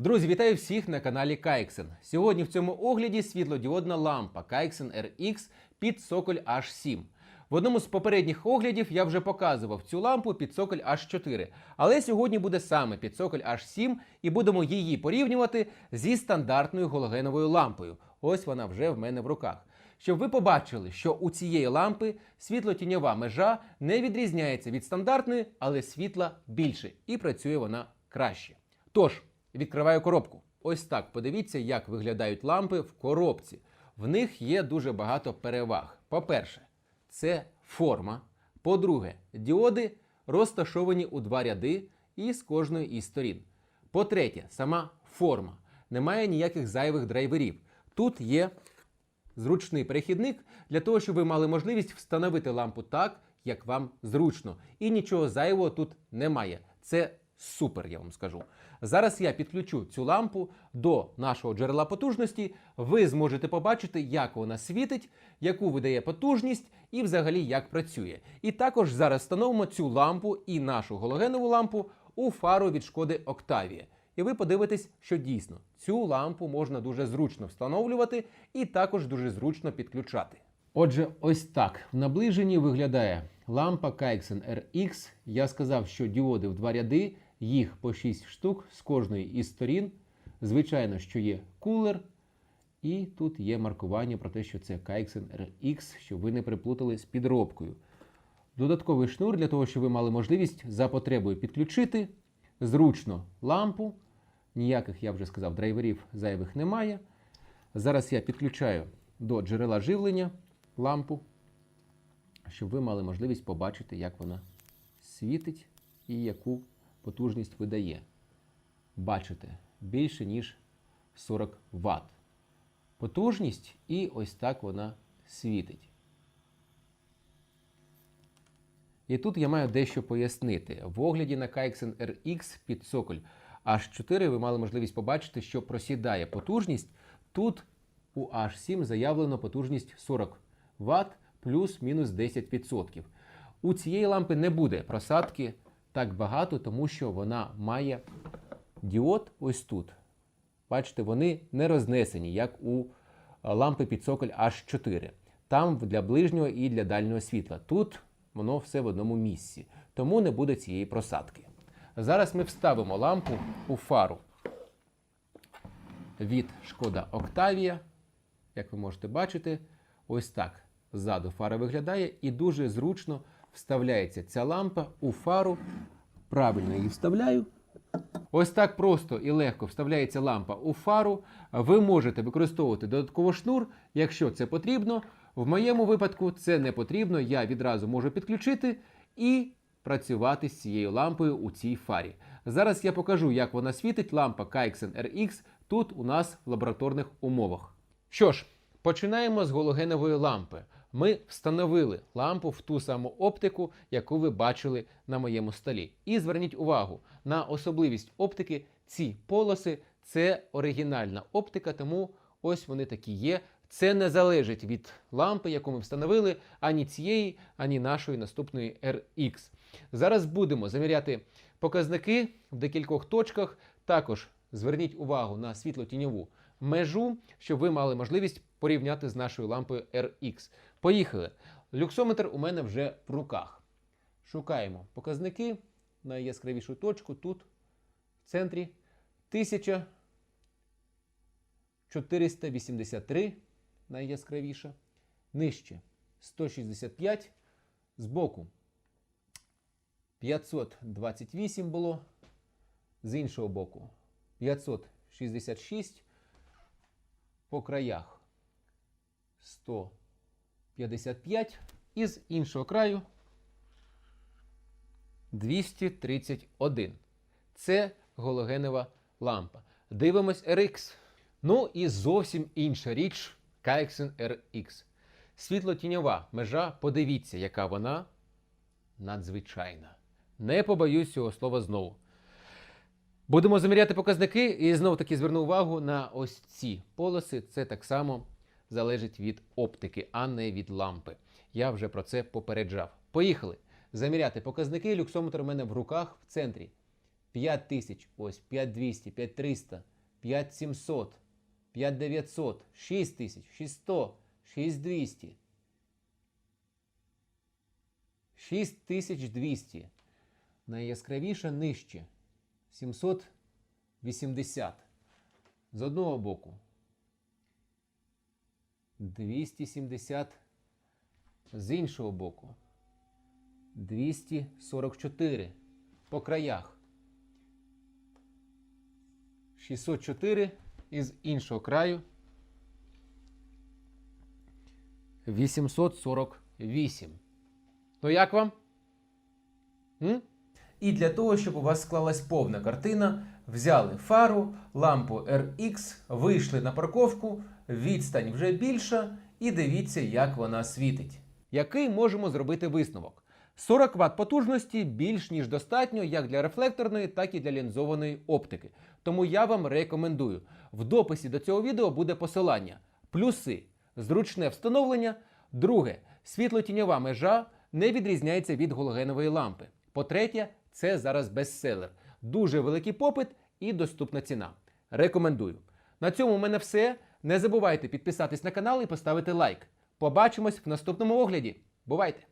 Друзі, вітаю всіх на каналі Кайксен. Сьогодні в цьому огляді світлодіодна лампа Кайксен RX під соколь H7. В одному з попередніх оглядів я вже показував цю лампу під соколь H4. Але сьогодні буде саме під соколь H7 і будемо її порівнювати зі стандартною галогеновою лампою. Ось вона вже в мене в руках. Щоб ви побачили, що у цієї лампи світлотіньова межа не відрізняється від стандартної, але світла більше і працює вона краще. Тож, відкриваю коробку. Ось так подивіться, як виглядають лампи в коробці. В них є дуже багато переваг. По-перше, це форма. По-друге, діоди розташовані у два ряди і з кожної із сторін. По-третє, сама форма. Немає ніяких зайвих драйверів. Тут є зручний перехідник для того, щоб ви мали можливість встановити лампу так, як вам зручно. І нічого зайвого тут немає. Це супер, я вам скажу. Зараз я підключу цю лампу до нашого джерела потужності. Ви зможете побачити, як вона світить, яку видає потужність і взагалі як працює. І також зараз встановимо цю лампу і нашу галогенову лампу у фару від шкоди Octavia. І ви подивитесь, що дійсно цю лампу можна дуже зручно встановлювати і також дуже зручно підключати. Отже, ось так в наближенні виглядає лампа Keixen RX. Я сказав, що діоди в два ряди, їх по 6 штук з кожної із сторін. Звичайно, що є кулер, і тут є маркування про те, що це Keixen RX, щоб ви не приплутали з підробкою. Додатковий шнур для того, щоб ви мали можливість за потребою підключити зручно лампу. Ніяких, я вже сказав, драйверів зайвих немає. Зараз я підключаю до джерела живлення лампу, щоб ви мали можливість побачити, як вона світить і яку потужність видає. Бачите, більше ніж 40 Вт. Потужність і ось так вона світить. І тут я маю дещо пояснити. В огляді на Keixen RX під соколь H4 ви мали можливість побачити, що просідає потужність. Тут у H7 заявлено потужність 40 Вт плюс-мінус 10%. У цієї лампи не буде просадки так багато, тому що вона має діод ось тут. Бачите, вони не рознесені, як у лампи під соколь H4. Там для ближнього і для дальнього світла. Тут воно все в одному місці, тому не буде цієї просадки. Зараз ми вставимо лампу у фару від шкода Octavia. Як ви можете бачити, ось так ззаду фара виглядає і дуже зручно вставляється ця лампа у фару. Правильно її вставляю. Ось так просто і легко вставляється лампа у фару. Ви можете використовувати додатково шнур, якщо це потрібно. В моєму випадку це не потрібно. Я відразу можу підключити і працювати з цією лампою у цій фарі. Зараз я покажу, як вона світить лампа Keixen RX тут у нас в лабораторних умовах. Що ж, починаємо з галогенової лампи. Ми встановили лампу в ту саму оптику, яку ви бачили на моєму столі. І зверніть увагу на особливість оптики. Ці полоси це оригінальна оптика, тому ось вони такі є. Це не залежить від лампи, яку ми встановили, ані цієї, ані нашої наступної RX. Зараз будемо заміряти показники в декількох точках. Також зверніть увагу на світло-тіньову межу, щоб ви мали можливість порівняти з нашою лампою RX. Поїхали. Люксометр у мене вже в руках. Шукаємо показники. Найяскравішу точку тут, в центрі, 1483 найяскравіша. Нижче 165. Збоку 528 було. З іншого боку 566. По краях 155. І з іншого краю 231. Це галогенова лампа. Дивимось RX. Ну і зовсім інша річ Keixen RX. Світло-тіньова межа, подивіться, яка вона надзвичайна. Не побоюсь цього слова знову. Будемо заміряти показники і знову таки зверну увагу на ось ці полоси. Це так само залежить від оптики, а не від лампи. Я вже про це попереджав. Поїхали! Заміряти показники. Люксометр у мене в руках в центрі. 5000, ось 5200, 5300, 5700, 5900, 6000, 6100, 6200. 6200. Найяскравіше нижче. 780. З одного боку. 270 з іншого боку. 244 по краях. 604 із іншого краю. 848. Ну як вам? М? І для того, щоб у вас склалась повна картина, взяли фару, лампу RX, вийшли на парковку, відстань вже більша, і дивіться, як вона світить. Який можемо зробити висновок? 40 Вт потужності більш ніж достатньо як для рефлекторної, так і для лінзованої оптики. Тому я вам рекомендую. В дописі до цього відео буде посилання. Плюси зручне встановлення. Друге, світлотіньова межа не відрізняється від галогенової лампи. По-третє, це зараз бестселер. Дуже великий попит і доступна ціна. Рекомендую. На цьому в мене все. Не забувайте підписатись на канал і поставити лайк. Побачимось в наступному огляді. Бувайте!